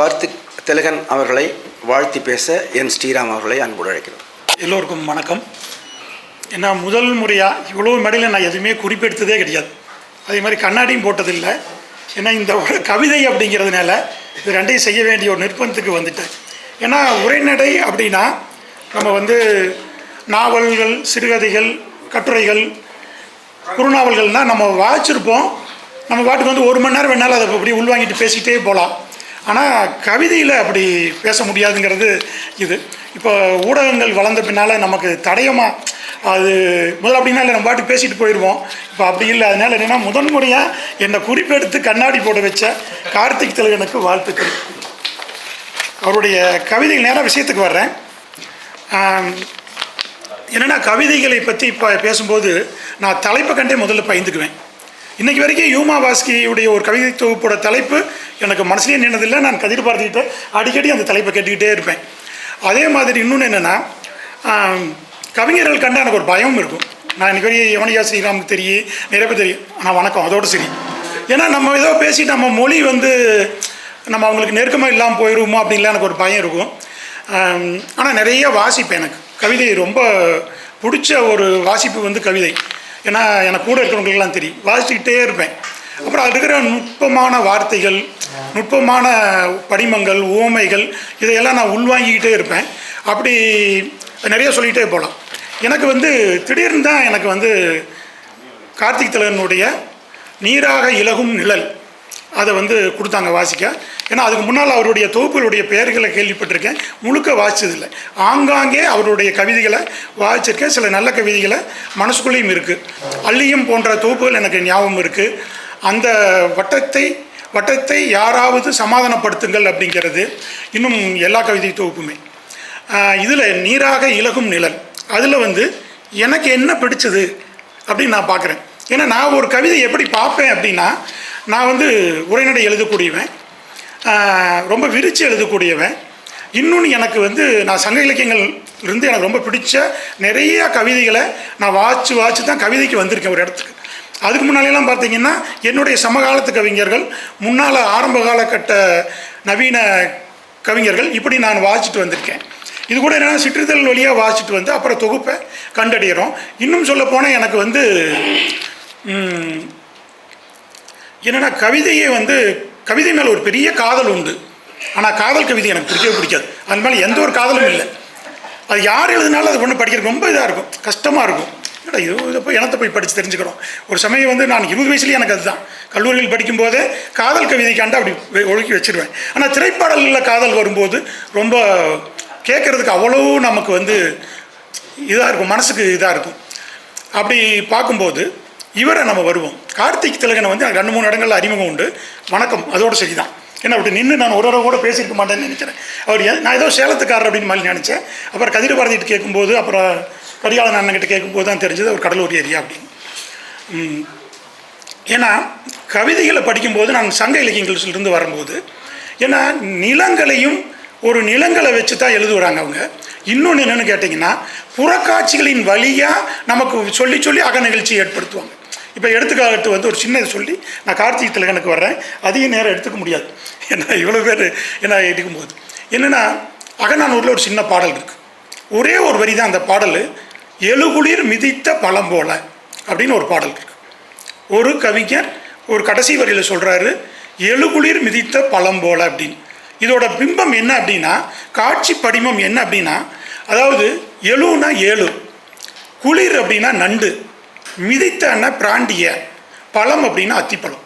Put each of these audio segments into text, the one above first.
கார்த்திக் திலகன் அவர்களை வாழ்த்தி பேச என் ஸ்ரீராம் அவர்களை அன்புடன் அழைக்கிறோம். எல்லோருக்கும் வணக்கம். ஏன்னா முதல் முறையாக இவ்வளோ மேடையில் நான் எதுவுமே குறிப்பெடுத்ததே கிடையாது. அதே மாதிரி கண்ணாடியும் போட்டதில்லை. ஏன்னா இந்த ஒரு கவிதை அப்படிங்கிறதுனால இது ரெண்டையும் செய்ய வேண்டிய ஒரு நிர்பந்தத்துக்கு வந்துட்டேன். ஏன்னா உரைநடை அப்படின்னா நம்ம வந்து நாவல்கள் சிறுகதைகள் கட்டுரைகள் குறுநாவல்கள்னால் நம்ம வாய்ச்சிருப்போம் நம்ம பாட்டுக்கு வந்து ஒரு மணி நேரம் வேணாலும் அதை அப்படி உள்வாங்கிட்டு பேசிக்கிட்டே போகலாம். ஆனால் கவிதையில் அப்படி பேச முடியாதுங்கிறது இது. இப்போ ஊடகங்கள் வளர்ந்த பின்னால் நமக்கு தடயமாக அது முதல்ல அப்படின்னா இல்லை நம்ம பாட்டு பேசிட்டு போயிடுவோம் இப்போ அப்படி இல்லை அதனால் என்னென்னா முதன்முறையாக என்னை குறிப்பெடுத்து கண்ணாடி போட வச்ச கார்த்திக் தலைவனுக்கு வாழ்த்துக்கள். அவருடைய கவிதைகள் நேராக விஷயத்துக்கு வர்றேன். என்னென்னா கவிதைகளை பற்றி இப்போ பேசும்போது நான் தலைப்பை கண்டே முதல்ல பயந்துக்குவேன். இன்றைக்கி வரைக்கும் யூமா வாஸ்கியுடைய ஒரு கவிதை தொகுப்போட தலைப்பு எனக்கு மனசுலேயே நின்னதில்லை. நான் கதிர் பார்த்துக்கிட்டு அடிக்கடி அந்த தலைப்பை கேட்டுக்கிட்டே இருப்பேன். அதே மாதிரி இன்னொன்று என்னென்னா கவிஞர்கள் கண்டு எனக்கு ஒரு பயம் இருக்கும். நான் இன்னைக்கு வரைக்கும் யவனியா ஸ்ரீராமுக்கு தெரியும் நிறைய பேர் தெரியும். ஆனால் வணக்கம் அதோடு சரி. ஏன்னா நம்ம ஏதோ பேசி நம்ம மொழி வந்து நம்ம அவங்களுக்கு நெருக்கமாக இல்லாமல் போயிடுவோமோ அப்படின்லாம் எனக்கு ஒரு பயம் இருக்கும். ஆனால் நிறைய வாசிப்பேன் எனக்கு. கவிதை ரொம்ப பிடிச்ச ஒரு வாசிப்பு வந்து கவிதை. ஏன்னா எனக்கு கூட இருக்கிறவங்களுக்குலாம் தெரியும். வாசிச்சுக்கிட்டே இருப்பேன். அப்புறம் அது இருக்கிற நுட்பமான வார்த்தைகள் நுட்பமான படிமங்கள் ஓமைகள் இதையெல்லாம் நான் உள்வாங்கிக்கிட்டே இருப்பேன். அப்படி நிறைய சொல்லிக்கிட்டே போகலாம். எனக்கு வந்து திடீர்னு தான் எனக்கு வந்து கார்த்திக் தலைவனுடைய நீராக இலகும் நிழல் அதை வந்து கொடுத்தாங்க வாசிக்க. ஏன்னா அதுக்கு முன்னால் அவருடைய தொகுப்புகளுடைய பெயர்களை கேள்விப்பட்டிருக்கேன். முழுக்க வாசிச்சதில்லை. ஆங்காங்கே அவருடைய கவிதைகளை வாசிச்சிருக்கேன். சில நல்ல கவிதைகளை மனசுக்குள்ளேயும் இருக்குது அள்ளியும் போன்ற தொகுப்புகள் எனக்கு ஞாபகம் இருக்குது அந்த வட்டத்தை வட்டத்தை யாராவது சமாதானப்படுத்துங்கள் அப்படிங்கிறது இன்னும் எல்லா கவிதை தொகுப்புமே. இதில் நீராக இலகும் நிழல். அதில் வந்து எனக்கு என்ன பிடிச்சது? அப்படின்னு நான் பார்க்குறேன் ஏன்னா நான் ஒரு கவிதை எப்படி பார்ப்பேன் அப்படின்னா நான் வந்து உரைநடை எழுதக்கூடியவன். ரொம்ப விரித்து எழுதக்கூடியவன். இன்னொன்று எனக்கு வந்து நான் சங்க இலக்கியங்கள் இருந்து எனக்கு ரொம்ப பிடிச்ச நிறைய கவிதைகளை நான் வாச்சு வாச்சு தான் கவிதைக்கு வந்திருக்கேன் ஒரு இடத்துக்கு. அதுக்கு முன்னாலெல்லாம் பார்த்தீங்கன்னா என்னுடைய சமகாலத்து கவிஞர்கள் முன்னால் ஆரம்ப காலகட்ட நவீன கவிஞர்கள் இப்படி நான் வாசிச்சுட்டு வந்திருக்கேன். இது கூட என்னென்னா சிற்றிதழ் வழியாக வாசிச்சுட்டு வந்து அப்புறம் தொகுப்பை கண்டடைகிறோம் இன்னும் சொல்ல போனால் எனக்கு வந்து என்னென்னா கவிதையே வந்து கவிதை மேலே ஒரு பெரிய காதல் உண்டு. ஆனால் காதல் கவிதை எனக்கு பிடிக்கவே பிடிக்காது. அது மேலே எந்த ஒரு காதலும் இல்லை. அது யார் எழுதினாலும் அது ஒன்று படிக்கிறது ரொம்ப இதாக இருக்கும். கஷ்டமாக இருக்கும். இல்லை இது? இதை போய் இனத்தை போய் படித்து தெரிஞ்சுக்கிறோம். ஒரு சமயம் வந்து நான் இருபது வயசுலேயே எனக்கு அதுதான். கல்லூரியில் படிக்கும்போதே காதல் கவிதை அப்படி வெ- ஒழுக்கி வச்சிருவேன். ஆனால் திரைப்பாடல்களில் காதல் வரும்போது ரொம்ப கேட்குறதுக்கு அவ்வளோ நமக்கு வந்து இதாக இருக்கும். மனசுக்கு இதாக இருக்கும். அப்படி பார்க்கும்போது இவரை நம்ம வருவோம். கார்த்திக் திலகனை வந்து எனக்கு ரெண்டு மூணு இடங்களில் அறிமுகம் உண்டு. வணக்கம் அதோட சரிதான். ஏன்னா அப்படி நின்று நான் ஒரு கூட பேசியிருக்க மாட்டேன்னு நினைக்கிறேன். அவர் நான் ஏதோ சேலத்துக்காரர் அப்படின்னு மாதிரி நினச்சேன். அப்புறம் கதிர பாரதிட்டு கேட்கும்போது அப்புறம் கரிகாலன் அண்ணன்கிட்ட கேட்கும்போது தான் தெரிஞ்சது ஒரு கடலூர் ஏரியா அப்படின்னு. ஏன்னா கவிதைகளை படிக்கும்போது நான் சங்க இலக்கியங்களிலிருந்து வரும்போது ஏன்னா நிலங்களையும் ஒரு நிலங்களை வச்சு தான் எழுதுகிறாங்க அவங்க. இன்னொன்று என்னென்னு கேட்டிங்கன்னா புறக்காட்சிகளின் வழியாக நமக்கு சொல்லி சொல்லி அக நிகழ்ச்சி ஏற்படுத்துவாங்க. இப்போ எடுத்துக்காட்டு வந்து ஒரு சின்ன சொல்லி நான் கார்த்திக் திலகனுக்கு வர்றேன். அதிக நேரம் எடுத்துக்க முடியாது. ஏன்னா இவ்வளோ பேர் என்ன எடுக்கும்போது என்னென்னா அகநானூரில் ஒரு சின்ன பாடல் இருக்குது ஒரே ஒரு வரி தான் அந்த பாடல். எழுகுளிர் மிதித்த பழம் போல அப்படின்னு ஒரு பாடல் இருக்குது ஒரு கவிஞர் ஒரு கடைசி வரியில் சொல்கிறாரு எழுகுளிர் மிதித்த பழம் போல அப்படின்னு. இதோட பிம்பம் என்ன அப்படின்னா காட்சி படிமம் என்ன அப்படின்னா அதாவது எழுனா ஏழு குளிர் அப்படின்னா நண்டு. மிதித்தன்னா பிராண்டிய பழம் அப்படின்னா அத்திப்பழம்.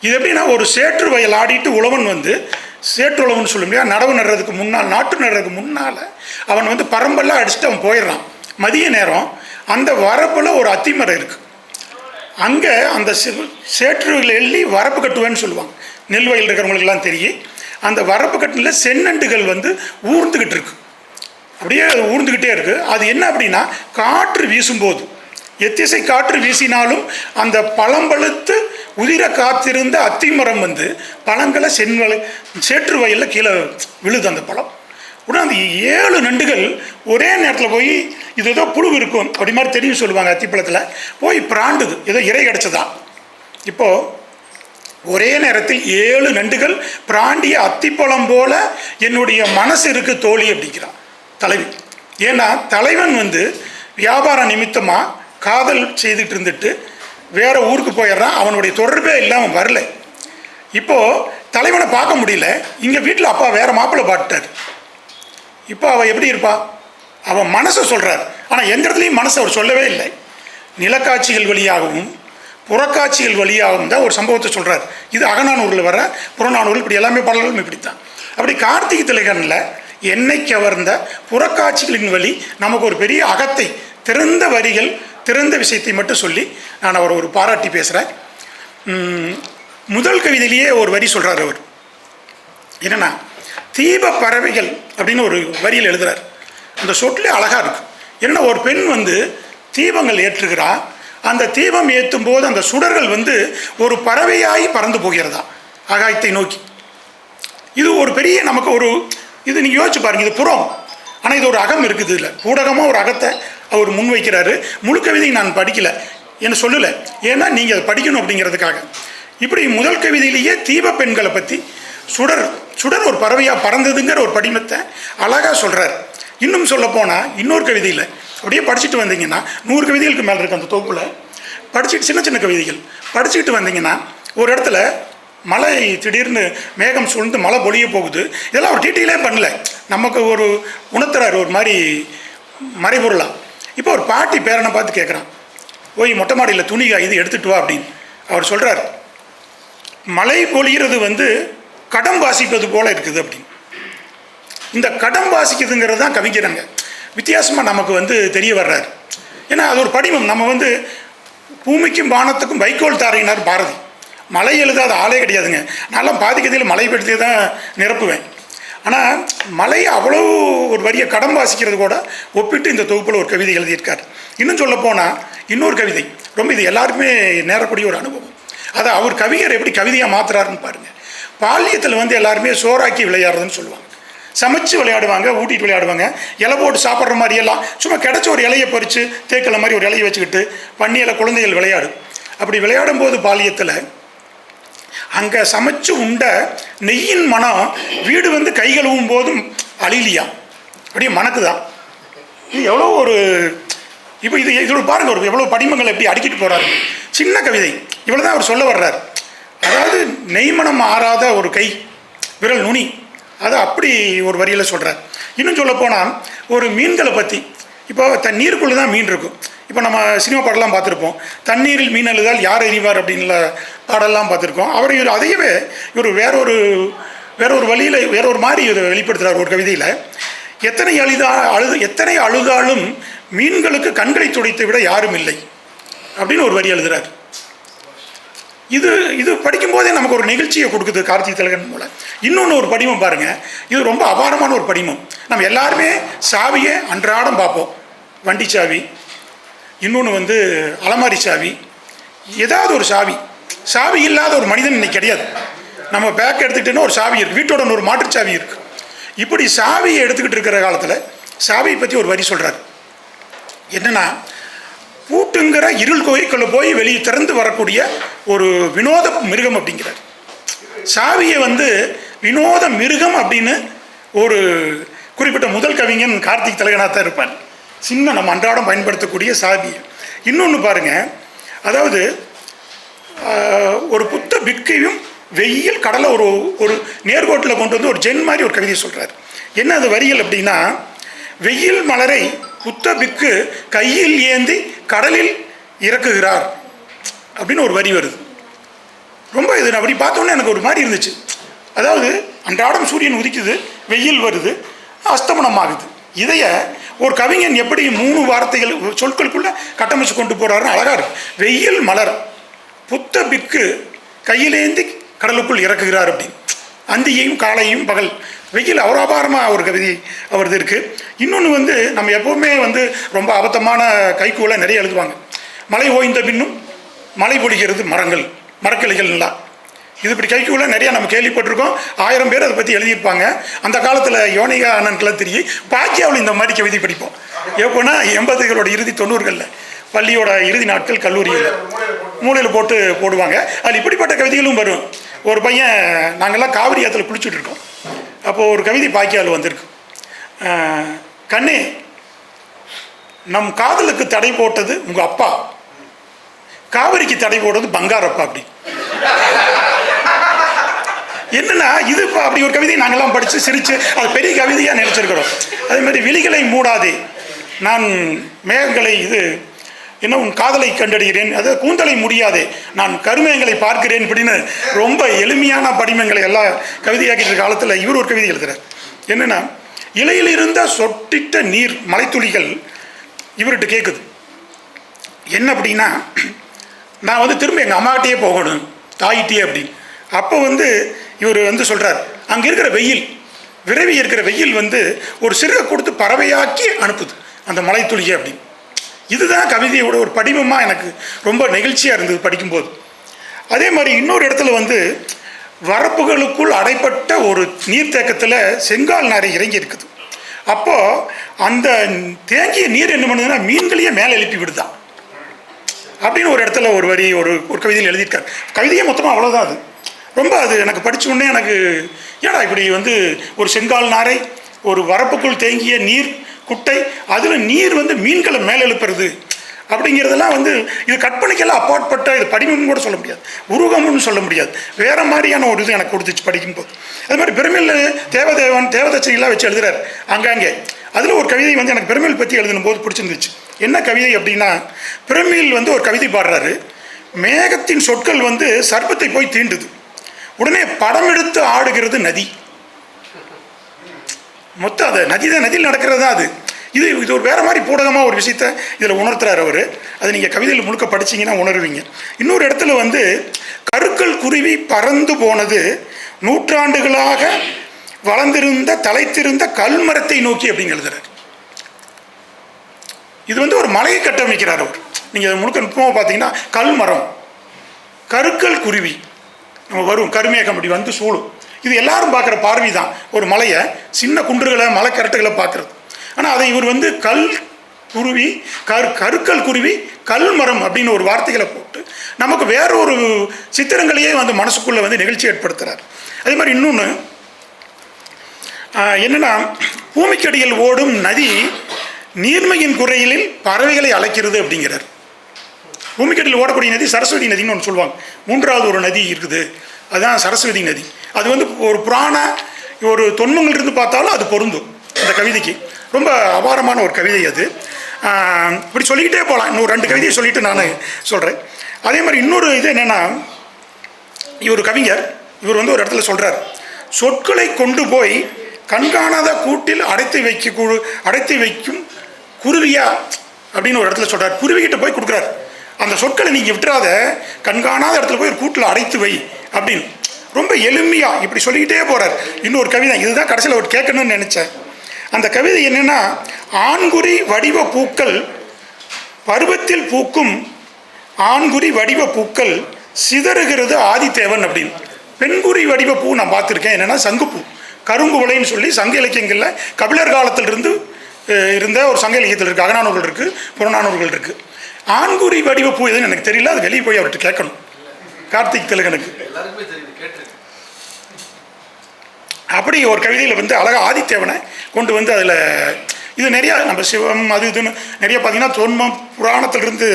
இது எப்படின்னா ஒரு சேற்று வயல் ஆடிட்டு உழவன் வந்து சேற்று உழவன் சொல்ல முடியாது நடவு நடுறதுக்கு முன்னால் நாட்டு நடுறதுக்கு முன்னால் அவன் வந்து பரம்பெல்லாம் அடிச்சுட்டு அவன் போயிடுறான். மதிய நேரம் அந்த வரப்பில் ஒரு அத்திமரம் இருக்குது அங்கே அந்த சி- எள்ளி வரப்பு கட்டுவேன்னு சொல்லுவாங்க. நெல் வயல் இருக்கிறவங்களுக்குலாம் தெரியும். அந்த வரப்பு கட்டில் செந்நண்டுகள் வந்து ஊர்ந்துக்கிட்டு இருக்கு. அப்படியே அது ஊர்ந்துக்கிட்டே இருக்குது அது என்ன அப்படின்னா காற்று வீசும்போது. எத்திசை காற்று வீசினாலும் அந்த பழம்பழுத்து உதிர காத்திருந்த அத்திமரம் வந்து பழங்களை சென்வலை சேற்று வயலில் கீழே விழுது அந்த பழம். உடனே அந்த ஏழு நண்டுகள் ஒரே நேரத்தில் போய் இது ஏதோ புழு இருக்கும் அப்படி மாதிரி தெரியும் சொல்லுவாங்க அத்திப்பழத்தில். போய் பிராண்டுது. ஏதோ இறை கிடச்சதா. இப்போது ஒரே நேரத்தில் ஏழு நண்டுகள் பிராண்டிய அத்திப்பழம் போல என்னுடைய மனசு இருக்கு தோழி அப்படிங்கிறான் தலைவி. ஏன்னா தலைவன் வந்து வியாபார நிமித்தமாக காதல் செய்துட்டு இருந்துட்டு வேறு ஊருக்கு போயிடுறான். அவனுடைய தொடர்பே இல்லாமல் வரல. இப்போ தலைவனை பார்க்க முடியல. இங்கே வீட்டில் அப்பா வேற மாப்பிள்ளை பாட்டுட்டார் இப்போ அவள் எப்படி இருப்பா? அவன் மனசை சொல்கிறார் ஆனால் எந்த இடத்துலையும் மனசை அவர் சொல்லவே இல்லை. நிலக்காட்சிகள் வழியாகவும் புறக்காட்சிகள் வழியாகவும் தான் ஒரு சம்பவத்தை சொல்கிறார் இது அகநானூரில் வர புறநானூரில் இப்படி எல்லாமே பாடல்களும் இப்படி தான் அப்படி கார்த்திகை திலகனில் என்னை கவர்ந்த புறக்காட்சிகளின் வழி நமக்கு ஒரு பெரிய அகத்தை திறந்த வரிகள் திறந்த விஷயத்தை மட்டும் சொல்லி நான் அவர் ஒரு பாராட்டி பேசுகிறேன் முதல் கவிதையிலேயே ஒரு வரி சொல்கிறார் அவர். என்னன்னா தீப பறவைகள் அப்படின்னு ஒரு வரியில் எழுதுகிறார் அந்த சொட்டிலே அழகாக இருக்கு. என்னென்னா ஒரு பெண் வந்து தீபங்கள் ஏற்றுகிறா. அந்த தீபம் ஏற்றும் போது அந்த சுடர்கள் வந்து ஒரு பறவையாய் பறந்து போகிறதா ஆகாயத்தை நோக்கி. இது ஒரு பெரிய நமக்கு ஒரு இது நீங்கள் யோசிச்சு பாருங்க இது புறம். ஆனால் இது ஒரு அகம் இருக்குது இதில். ஊடகமாக ஒரு அகத்தை அவர் முன்வைக்கிறாரு முழு கவிதை நான் படிக்கல. என்ன சொல்லலை. ஏன்னா நீங்கள் அதை படிக்கணும் அப்படிங்கிறதுக்காக. இப்படி முதல் கவிதையிலேயே தீப பெண்களை பற்றி சுடர் சுடர் ஒரு பறவையாக பறந்ததுங்கிற ஒரு படிமத்தை அழகாக சொல்கிறார் இன்னும் சொல்ல போனால் இன்னொரு கவிதையில் அப்படியே படிச்சுட்டு வந்தீங்கன்னா நூறு கவிதைகளுக்கு மேலே இருக்குது அந்த தொகுப்பில். படிச்சுட்டு சின்ன சின்ன கவிதைகள். படிச்சுட்டு வந்தீங்கன்னா ஒரு இடத்துல மழை திடீர்னு மேகம் சூழ்ந்து மழை பொழிய போகுது. இதெல்லாம் ஒரு டீட்டெயிலே பண்ணல. நமக்கு ஒரு உணர்த்துறாரு ஒரு மாதிரி மறைபொருளாக ஒரு பாட்டி பேரனை பார்த்து கேட்குறான் போய் மொட்டை மாடியில் துணி இது எடுத்துட்டு வா அப்படின்னு. அவர் சொல்கிறார் மழை பொழிகிறது வந்து கடம் வாசிப்பது போல் இருக்குது அப்படின்னு. இந்த கடம் வாசிக்குதுங்கிறது தான் கவிஞரங்க வித்தியாசமாக நமக்கு வந்து தெரிய வர்றாரு. ஏன்னா அது ஒரு படிமம். நம்ம வந்து பூமிக்கும் வானத்துக்கும் வைக்கோல் தாரையினார் பாரதி. மலை எழுதாத ஆளே கிடையாதுங்க. நான்லாம் பாதி கதையில் மலை படுத்தி தான் நிரப்புவேன். ஆனால் மலை அவ்வளோ ஒரு வரியை கடம் வாசிக்கிறது கூட ஒப்பிட்டு இந்த தொகுப்பில் ஒரு கவிதை எழுதியிருக்கார். இன்னும் சொல்ல போனால் இன்னொரு கவிதை. ரொம்ப இது எல்லாருக்குமே நேரக்கூடிய ஒரு அனுபவம். அதை அவர் கவிஞர் எப்படி கவிதையாக மாற்றுறாருன்னு பாருங்கள் பால்யத்தில் வந்து எல்லாருமே சோறாக்கி விளையாடுறதுன்னு சொல்லுவாங்க. சமைச்சு விளையாடுவாங்க ஊட்டிட்டு விளையாடுவாங்க. இலை போட்டு சாப்பிட்ற மாதிரி எல்லாம் சும்மா கிடச்ச ஒரு இலையை பறித்து தேக்கலை மாதிரி ஒரு இலையை வச்சுக்கிட்டு பன்னியில் குழந்தைகள் விளையாடும். அப்படி விளையாடும் போது பாலியத்தில் அங்கே சமைச்சு உண்ட நெய்யின் மனம் வீடு வந்து கை கழுவும் போதும் அழிலியா? அப்படியே மணக்குதான். இது எவ்வளோ ஒரு இப்போ இது இதோட பாருங்க ஒரு எவ்வளோ படிமங்களை எப்படி அடிக்கிட்டு போகிறாரு சின்ன கவிதை. இவ்வளோ தான் அவர் சொல்ல வர்றார். அதாவது நெய்மனம் ஆறாத ஒரு கை விரல் நுனி. அதை அப்படி ஒரு வரியில் சொல்கிறார் இன்னும் சொல்ல போனால் ஒரு மீன்களை பற்றி இப்போ தண்ணீருக்குள்ளே தான் மீன் இருக்கும். இப்போ நம்ம சினிமா பாடலாம் பார்த்துருப்போம். தண்ணீரில் மீன் அழுதால் யார் அறிவார் அப்படின்ல பாடலாம் பார்த்துருக்கோம். அவர் இவர் அதையவே இவர் வேறொரு வேற ஒரு வழியில் வேற ஒரு மாதிரி இதை வெளிப்படுத்துகிறார் ஒரு கவிதையில். எத்தனை அழுதா அழுது எத்தனை அழுதாலும் மீன்களுக்கு கண்களை துடைத்து விட யாரும் இல்லை. அப்படின்னு ஒரு வரி எழுதுறார். இது இது படிக்கும்போதே நமக்கு ஒரு நிகழ்ச்சியை கொடுக்குது கார்த்திக் திலகன் மூலம். இன்னொன்று ஒரு படிமம் பாருங்கள் இது ரொம்ப அபாரமான ஒரு படிமம். நம்ம எல்லாருமே சாவியை அன்றாடம் பார்ப்போம். வண்டி சாவி இன்னொன்று வந்து அலமாரி சாவி. ஏதாவது ஒரு சாவி. சாவி இல்லாத ஒரு மனிதன் இன்னைக்கு கிடையாது. நம்ம பேக் எடுத்துக்கிட்டேன்னா ஒரு சாவி இருக்குது வீட்டோட ஒரு மாற்றுச்சாவி இருக்குது இப்படி சாவியை எடுத்துக்கிட்டு இருக்கிற காலத்தில் சாவியை பற்றி ஒரு வரி சொல்கிறார் என்னன்னா பூட்டுங்கிற இருள் கோயிலுக்குள்ள போய் வெளியே திறந்து வரக்கூடிய ஒரு வினோத மிருகம் அப்படிங்கிறார். சாவியை வந்து வினோத மிருகம் அப்படின்னு ஒரு குறிப்பிட்ட முதல் கவிஞன் கார்த்திக் தலைகனாக தான் இருப்பார். சின்ன நம்ம அன்றாடம் பயன்படுத்தக்கூடிய சாவியை இன்னொன்று பாருங்க. அதாவது ஒரு புத்த பிக்கையும் வெயில் கடலை ஒரு ஒரு நேர்கோட்டில் கொண்டு வந்து ஒரு ஜென் மாதிரி ஒரு கவிதை சொல்கிறார் என்ன அது வரிகள் அப்படின்னா வெயில் மலரை புத்த பிக்கு கையில் ஏந்தி கடலில் இறக்குகிறார் அப்படின்னு ஒரு வரி வருது. ரொம்ப இது நான் அப்படி பார்த்தோன்னே எனக்கு ஒரு மாதிரி இருந்துச்சு. அதாவது அன்றாடம் சூரியன் உதிக்குது வெயில் வருது அஸ்தமனம் ஆகுது இதைய ஒரு கவிஞன் எப்படி மூணு வார்த்தைகள் சொற்களுக்குள்ள கட்டமைச்சு கொண்டு போறாருன்னு அழகா இருக்கு. வெயில் மலர் புத்த பிக்கு கையிலேந்தி கடலுக்குள் இறக்குகிறார் அப்படின்னு. அந்தியையும் காலையும் பகல். வெயில் அவராபாரமாக ஒரு கவிதை அவரது இருக்குது இன்னொன்று வந்து நம்ம எப்போவுமே வந்து ரொம்ப அபத்தமான கைக்கூலை நிறைய எழுதுவாங்க. மழை ஓய்ந்த பின்னும் மழை பொழிகிறது மரங்கள் மரக்கிளைகள்லாம் இது இப்படி கைக்கூல நிறையா நம்ம கேள்விப்பட்டிருக்கோம். ஆயிரம் பேர் அதை பற்றி எழுதியிருப்பாங்க. அந்த காலத்தில் யோனிகா ஆனந்த்லாம் தெரியும் பாக்கியாவில் இந்த மாதிரி கவிதை படிப்போம். எப்போனா எண்பதுகளோட இறுதி தொண்ணூறுகளில் பள்ளியோட இறுதி நாட்கள் கல்லூரியில். மூலையில் போட்டு போடுவாங்க. அதில் இப்படிப்பட்ட கவிதைகளும் வரும். ஒரு பையன் நாங்கள்லாம் காவிரி ஆற்றுல குளிச்சுட்டு இருக்கோம். அப்போது ஒரு கவிதை பாக்கியால் வந்திருக்கு. கண்ணே நம் காதலுக்கு தடை போட்டது உங்கள் அப்பா. காவிரிக்கு தடை போடுறது பங்காரப்பா அப்படி. என்னன்னா இது இப்போ அப்படி ஒரு கவிதையை நாங்கள்லாம் படித்து சிரித்து அது பெரிய கவிதையாக நினச்சிருக்கிறோம். அதே மாதிரி விழிகளை மூடாதே. நான் மேகங்களை இது என்ன உன் காதலை கண்டறிகிறேன்? அது கூந்தலை முடியாதே. நான் கருமயங்களை பார்க்கிறேன் அப்படின்னு ரொம்ப எளிமையான படிமங்களை எல்லாம் கவிதையாக்கிட்டு காலத்தில் இவர் ஒரு கவிதை எழுதுறார். என்னென்னா இலையில் இருந்த சொட்டிட்ட நீர் மலைத்துளிகள் இவர்கிட்ட கேட்குது என்ன அப்படின்னா நான் வந்து திரும்ப எங்கள் அம்மாக்கிட்டேயே போகணும் தாயிட்டே அப்படின்னு. அப்போ வந்து இவர் வந்து சொல்கிறார் அங்கே இருக்கிற வெயில் விரைவி இருக்கிற வெயில் வந்து ஒரு சிறுகை கொடுத்து பறவையாக்கி அனுப்புது அந்த மலைத்துளியை அப்படின்னு. இதுதான் கவிதையோட ஒரு படிமமாக எனக்கு ரொம்ப நெகிழ்ச்சியாக இருந்தது படிக்கும்போது. அதே மாதிரி இன்னொரு இடத்துல வந்து வரப்புகளுக்குள் அடைப்பட்ட ஒரு நீர்த்தேக்கத்தில் செங்கால் நாரை இறங்கி இருக்குது. அப்போது அந்த தேங்கிய நீர் என்ன பண்ணுதுன்னா மீன்களையே மேலே எழுப்பி விடுதான் அப்படின்னு ஒரு இடத்துல ஒரு வரி ஒரு ஒரு கவிதையில் எழுதியிருக்காரு. கவிதையே மொத்தமாக அவ்வளோதான் அது. ரொம்ப அது எனக்கு படித்த உடனே எனக்கு ஏடா இப்படி வந்து ஒரு செங்கால் நாரை ஒரு வரப்புக்குள் தேங்கிய நீர் குட்டை அதில் நீர் வந்து மீன்களை மேலே எழுப்புறது. அப்படிங்கிறதெல்லாம் வந்து இது கற்பனைக்கெல்லாம் அப்பாற்பட்ட இது படிமம்னு கூட சொல்ல முடியாது. உருவகம்னு சொல்ல முடியாது. வேறு மாதிரியான ஒரு இது எனக்கு கொடுத்துச்சு படிக்கும்போது. அது மாதிரி பெருமையில் தேவதேவன் தேவதச்சையெல்லாம் வச்சு எழுதுறாரு. அங்கங்கே அதில் ஒரு கவிதை வந்து எனக்கு பெருமையில் பற்றி எழுதும் போது பிடிச்சிருந்துச்சு. என்ன கவிதை அப்படின்னா பெருமையில் வந்து ஒரு கவிதை பாடுறாரு. மேகத்தின் சொற்கள் வந்து சர்ப்பத்தை போய் தீண்டுது. உடனே படம் எடுத்து ஆடுகிறது நதி. மொத்தம் அது நதி தான் நதியில் நடக்கிறது தான் அது. இது இது ஒரு வேறு மாதிரி பூடகமாக ஒரு விஷயத்த இதில் உணர்த்துறாரு அவர். அது நீங்கள் கவிதையில் முழுக்க படிச்சீங்கன்னா உணர்வீங்க. இன்னொரு இடத்துல வந்து கருக்கள் குருவி பறந்து போனது நூற்றாண்டுகளாக வளர்ந்திருந்த தலைத்திருந்த கல்மரத்தை நோக்கி அப்படின்னு எழுதுறாரு. இது வந்து ஒரு மலையை கட்டமைக்கிறார் அவர். நீங்கள் முழுக்க நுட்பமாக பார்த்தீங்கன்னா கல்மரம் கருக்கள் குருவி. நம்ம வரும் கருமையாக அப்படி வந்து சூழும். இது எல்லாரும் பார்க்குற பார்வை தான். ஒரு மலையை சின்ன குன்றுகளை மலை கரட்டுகளை பார்க்குறது. ஆனால் அதை இவர் வந்து கல் குருவி கரு கருக்கல் குருவி கல்மரம் அப்படின்னு ஒரு வார்த்தைகளை போட்டு நமக்கு வேற ஒரு சித்திரங்களையே வந்து மனசுக்குள்ளே வந்து நிகழ்ச்சி ஏற்படுத்துகிறார் அதே மாதிரி இன்னொன்று என்னென்னா பூமிக்கடியில் ஓடும் நதி நீர்மையின் குறையிலில் பறவைகளை அழைக்கிறது அப்படிங்கிறார். பூமிக்கடியில் ஓடக்கூடிய நதி சரஸ்வதி நதின்னு ஒன்று சொல்லுவாங்க. மூன்றாவது ஒரு நதி இருக்குது. அதுதான் சரஸ்வதி நதி. அது வந்து ஒரு புராண ஒரு தொன்மங்கள்ருந்து பார்த்தாலும் அது பொருந்தும் அந்த கவிதைக்கு. ரொம்ப அபாரமான ஒரு கவிதை அது. இப்படி சொல்லிக்கிட்டே போகலாம் இன்னும் ரெண்டு கவிதையை சொல்லிட்டு நான் சொல்கிறேன் அதே மாதிரி இன்னொரு இது என்னென்னா இவர் கவிஞர் இவர் வந்து ஒரு இடத்துல சொல்கிறார் சொற்களை கொண்டு போய் கண்காணாத கூட்டில் அடைத்து வைக்க குழு அடைத்து வைக்கும் குருவியா அப்படின்னு ஒரு இடத்துல சொல்கிறார் குருவிகிட்ட போய் கொடுக்குறாரு. அந்த சொற்களை நீங்கள் விட்டுறாத கண்காணாத இடத்துல போய் ஒரு கூட்டில் அடைத்து வை அப்படின்னு. ரொம்ப எளிமையா இப்படி சொல்லிக்கிட்டே போறார். இன்னொரு கவிதை இதுதான் கடைசியில் அவர் கேட்கணும்னு நினைச்சேன். அந்த கவிதை என்னன்னா ஆண்குறி வடிவ பூக்கள் பருவத்தில் பூக்கும் ஆண்குறி வடிவ பூக்கள் சிதறுகிறது ஆதித்தேவன் அப்படின்னு. பெண்குறி வடிவ பூ நான் பார்த்துருக்கேன். என்னென்னா சங்குப்பூ. கரும்பு கருங்குவளைன்னு சொல்லி சங்க இலக்கியங்களில் கபிலர் காலத்திலிருந்து இருந்த ஒரு சங்க இலக்கியத்தில் இருக்குது அகநானூர்கள் இருக்குது புறநானூர்கள் இருக்குது ஆண்குறி வடிவ பூ எதுன்னு எனக்கு தெரியல. அது வெளியே போய் அவர்கிட்ட கேட்கணும். கார்த்திக் கேட்டிருக்கு அப்படி ஒரு கவிதையில் வந்து அழகா ஆதித்தேவனை கொண்டு வந்து அதில் இது நிறையா நம்ம சிவம் அது இதுன்னு நிறைய பார்த்தீங்கன்னா தொன்மம் புராணத்திலிருந்து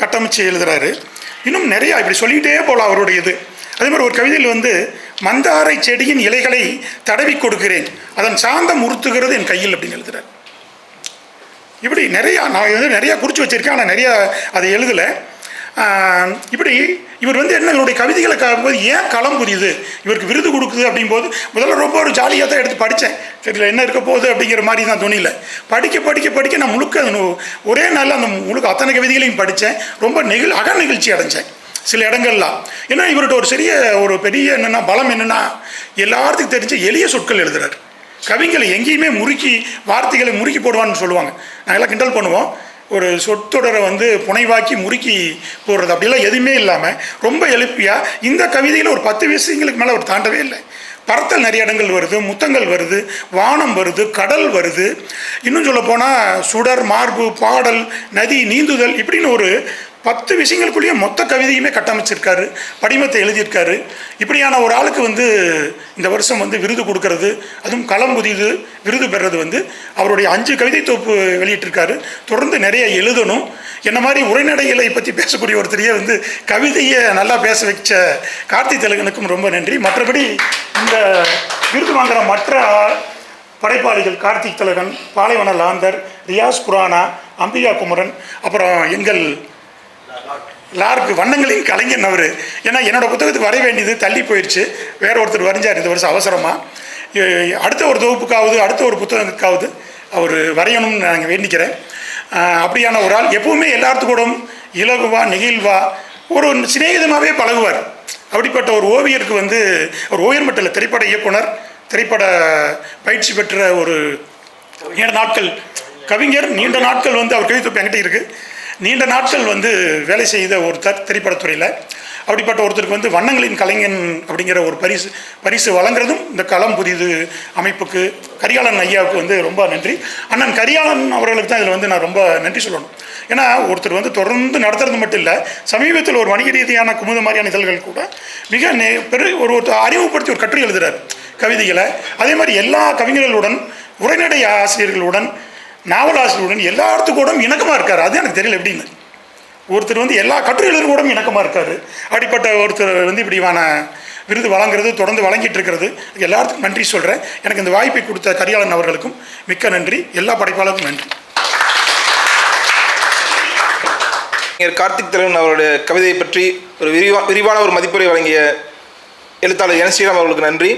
கட்டமைச்சு எழுதுறாரு. இன்னும் நிறையா இப்படி சொல்லிக்கிட்டே போகலாம் அவருடைய இது அதே மாதிரி ஒரு கவிதையில் வந்து மந்தாரை செடியின் இலைகளை தடவி கொடுக்கிறேன் அதன் சாந்தம் உறுத்துகிறது என் கையில் அப்படின்னு எழுதுறாரு. இப்படி நிறையா நான் வந்து நிறையா குறித்து வச்சிருக்கேன் ஆனால் நிறையா அதை எழுதலை. இப்படி இவர் வந்து என்ன இவருடைய கவிதைகளை போது ஏன் களம் புரியுது? இவருக்கு விருது கொடுக்குது அப்படிங்கும்போது முதல்ல ரொம்ப ஒரு ஜாலியாக தான் எடுத்து படித்தேன். தெரியல என்ன இருக்க போகுது அப்படிங்கிற மாதிரி தான் துணியில். படிக்க படிக்க படிக்க நான் முழுக்க ஒரே நாளில் அந்த முழுக்க அத்தனை கவிதைகளையும் படித்தேன். ரொம்ப நெகிழ் அக நிகழ்ச்சி அடைஞ்சேன் சில இடங்கள்லாம். ஏன்னா இவர்கிட்ட ஒரு சிறிய ஒரு பெரிய என்னென்னா பலம் என்னென்னா எல்லாத்துக்கும் தெரிஞ்ச எளிய சொற்கள் எழுதுறாரு. கவிங்களை எங்கேயுமே முறுக்கி வார்த்தைகளை முறுக்கி போடுவான்னு சொல்லுவாங்க. நாங்கள்லாம் கிண்டல் பண்ணுவோம். ஒரு சொற்றொடரை வந்து புனைவாக்கி முறுக்கி போடுறது. அப்படிலாம் எதுவுமே இல்லாமல் ரொம்ப எழுப்பியாக இந்த கவிதையில் ஒரு பத்து விஷயங்களுக்கு மேலே அவர் தாண்டவே இல்லை. பறத்தல் நிறைய இடங்கள் வருது முத்தங்கள் வருது வானம் வருது கடல் வருது. இன்னும் சொல்ல போனால் சுடர் மார்பு பாடல் நதி நீந்துதல் இப்படின்னு ஒரு பத்து விஷயங்களுக்குள்ளேயே மொத்த கவிதையுமே கட்டமைச்சிருக்காரு படிமத்தை எழுதியிருக்காரு. இப்படியான ஒரு ஆளுக்கு வந்து இந்த வருஷம் வந்து விருது கொடுக்கறது அதுவும் களம் புதிது விருது பெறது வந்து அவருடைய அஞ்சு கவிதை தொகுப்பு வெளியிட்டிருக்காரு. தொடர்ந்து நிறைய எழுதணும். என்ன மாதிரி உரைநடைகளை பற்றி பேசக்கூடிய ஒருத்தரையே வந்து கவிதையை நல்லா பேச வச்ச கார்த்தி தெலுங்கனுக்கும் ரொம்ப நன்றி. மற்றபடி இந்த விருது வாங்குற மற்ற படைப்பாளிகள் கார்த்திக் திலகன் பாலைவன லாந்தர் ரியாஸ் குரானா அம்பிகா குமரன் அப்புறம் எங்கள் லார்க்கு வண்ணங்களின் கலைஞன் அவர். ஏன்னா என்னோட புத்தகத்துக்கு வரைய வேண்டியது தள்ளி போயிடுச்சு வேற ஒருத்தர் வரைஞ்சார் இந்த வருஷம் அவசரமாக அடுத்த ஒரு தொகுப்புக்காவது அடுத்த ஒரு புத்தகத்துக்காவது அவர் வரையணும்னு நாங்கள் வேண்டிக்கிறேன். அப்படியான ஒரு ஆள். எப்பவுமே எல்லாத்துக்கூடும் இலகுவா நெகிழ்வா ஒரு சிநேகிதமாகவே பழகுவார். அப்படிப்பட்ட ஒரு ஓவியருக்கு வந்து ஒரு ஓவியர் மட்டும் இல்லை திரைப்பட இயக்குனர் திரைப்பட பயிற்சி பெற்ற ஒரு நீண்ட நாட்கள் கவிஞர் நீண்ட நாட்கள் வந்து அவர் கவிதை என்கிட்ட இருக்குது நீண்ட நாட்கள் வந்து வேலை செய்த ஒருத்தர் திரைப்படத்துறையில் அப்படிப்பட்ட ஒருத்தருக்கு வந்து வண்ணங்களின் கலைஞன் அப்படிங்கிற ஒரு பரிசு பரிசு வழங்குறதும் இந்த களம் புதிது அமைப்புக்கு கரிகாலன் ஐயாவுக்கு வந்து ரொம்ப நன்றி. அண்ணன் கரிகாலன் அவர்களுக்கு தான் இதில் வந்து நான் ரொம்ப நன்றி சொல்லணும். ஏன்னா ஒருத்தர் வந்து தொடர்ந்து நடத்துறது மட்டும் இல்லை சமீபத்தில் ஒரு வணிக ரீதியான குமுத மாதிரியான இதழ்கள் கூட மிக நே பெரு ஒரு ஒருத்தர் அறிமுகப்படுத்தி ஒரு கட்டுரை எழுதுறாரு கவிதைகளை. அதே மாதிரி எல்லா கவிஞர்களுடன் உரைநடை ஆசிரியர்களுடன் நாவல் ஆசிரியருடன் எல்லாத்துக்கூடும் இணக்கமாக இருக்கார். அது எனக்கு தெரியல எப்படின்னு. ஒருத்தர் வந்து எல்லா கட்டுரைகளும் கூட இணக்கமாக இருக்கார். அப்படிப்பட்ட ஒருத்தர் வந்து இப்படிவான விருது வழங்குறது தொடர்ந்து வழங்கிட்டு இருக்கிறது. எல்லாத்துக்கும் நன்றி சொல்கிறேன் எனக்கு இந்த வாய்ப்பை கொடுத்த கரியாளன் அவர்களுக்கும் மிக்க நன்றி. எல்லா படைப்பாளருக்கும் நன்றி. கார்த்திக் தலைவன் அவருடைய கவிதையை பற்றி ஒரு விரிவா விரிவான ஒரு மதிப்புரை வழங்கிய எழுத்தாளர் என் ஸ்ரீராம் அவர்களுக்கு நன்றி.